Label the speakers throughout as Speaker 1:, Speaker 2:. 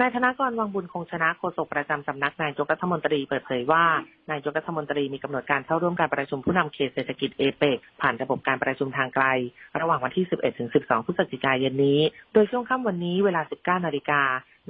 Speaker 1: นายธนากรวังบุญคงชนะโฆษกประจำสำนักนายกรัฐมนตรีเปิดเผยว่า นายกรัฐมนตรีมีกำหนดการเข้าร่วมการประชุมผู้นำเขตเศรษฐกิจเอเปกผ่านระบบการประชุมทางไกล ระหว่างวันที่ 11 ถึง 12 พฤศจิกายนนี้ โดยช่วงค่ำวันนี้เวลา 19 นาฬิกา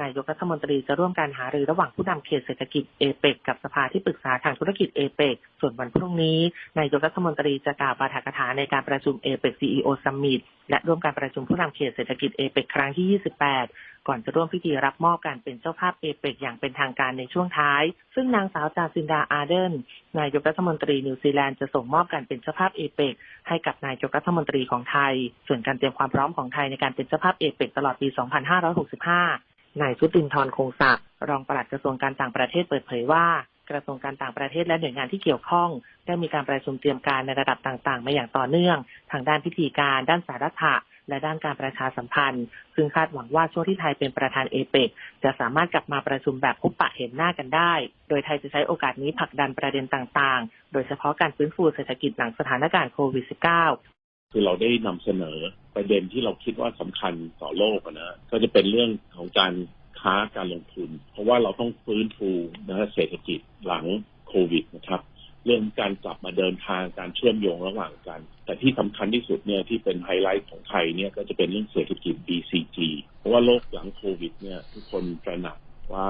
Speaker 1: นายกรัฐมนตรีจะร่วมการหารือระหว่างผู้นำเขตเศรษฐกิจเอเปกกับสภาที่ปรึกษาทางธุรกิจเอเปกส่วนวันพรุ่งนี้นายกรัฐมนตรีจะกล่าวปาฐกถาในการประชุมเอเปกซีอีโอซัมมิตและร่วมการประชุมผู้นำเขตเศรษฐกิจเอเปกครั้งที่ 28 ก่อนจะร่วมพิธีรับมอบการเป็นเจ้าภาพเอเปกอย่างเป็นทางการในช่วงท้าย ซึ่งนางสาวจาซินดาอาร์เดนนายกรัฐมนตรีนิวซีแลนด์จะส่งมอบการเป็นเจ้าภาพเอเปกให้กับนายกรัฐมนตรีของไทย ส่วนการเตรียมความพร้อมของไทยในการเป็นเจ้าภาพเอเปกตลอดปี 2565 นายสุตินทร์คงศักดิ์รองปลัดกระทรวงการต่างประเทศเปิดเผยว่ากระทรวงการต่างประเทศและหน่วยงานที่เกี่ยวข้อง ได้มีการประชุมเตรียมการในระดับต่างๆ มาอย่างต่อเนื่อง ทางด้านพิธีการ ด้านสารัฐะและด้านการประชาสัมพันธ์ ซึ่งคาดหวังว่าช่วงที่ไทยเป็นประธานเอเปกจะสามารถกลับมาประชุมแบบพบปะเห็นหน้ากันได้ โดยไทยจะใช้โอกาสนี้ผลักดันประเด็นต่างๆ โดยเฉพาะการฟื้นฟูเศรษฐกิจหลังสถานการณ์โควิด -19
Speaker 2: คือเราได้นำเสนอประเด็นที่เราคิดว่าสำคัญต่อโลกอะนะก็จะเป็นเรื่องของการค้าการลงทุน เพราะว่าเราต้องฟื้นฟูนะฮะเศรษฐกิจหลังโควิดนะครับ เรื่องการกลับมาเดินทางการเชื่อมโยงระหว่างกัน แต่ที่สำคัญที่สุดเนี่ยที่เป็นไฮไลท์ของไทยเนี่ยก็จะเป็นเรื่องเศรษฐกิจ BCG เพราะว่าโลกหลังโควิดเนี่ยทุกคนตระหนักว่า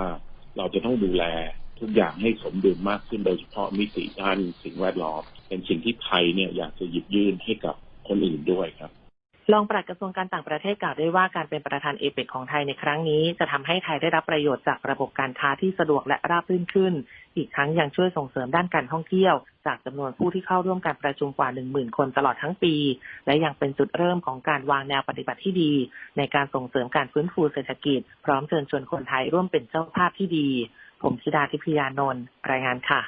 Speaker 2: เราจะต้องดูแลทุกอย่างให้สมดุลมากขึ้นโดยเฉพาะมิติด้านสิ่งแวดล้อมเป็นสิ่งที่ไทยเนี่ยอยากจะหยิบยื่นให้กับ คนอื่นด้วยครับ
Speaker 1: รองปลัดกระทรวงการต่างประเทศกล่าวด้วยว่าการเป็นประธานเอเปกของไทยในครั้งนี้ จะทำให้ไทยได้รับประโยชน์จากระบบการค้าที่สะดวกและราบรื่นขึ้น อีกทั้งยังช่วยส่งเสริมด้านการท่องเที่ยว จากจำนวนผู้ที่เข้าร่วมการประชุมกว่า 10,000 คนตลอดทั้งปี และยังเป็นจุดเริ่มของการวางแนวปฏิบัติที่ดี ในการส่งเสริมการฟื้นฟูเศรษฐกิจ พร้อมเชิญชวนคนไทยร่วมเป็นเจ้าภาพที่ดี ผมธิดาทิพยานนท์รายงานค่ะ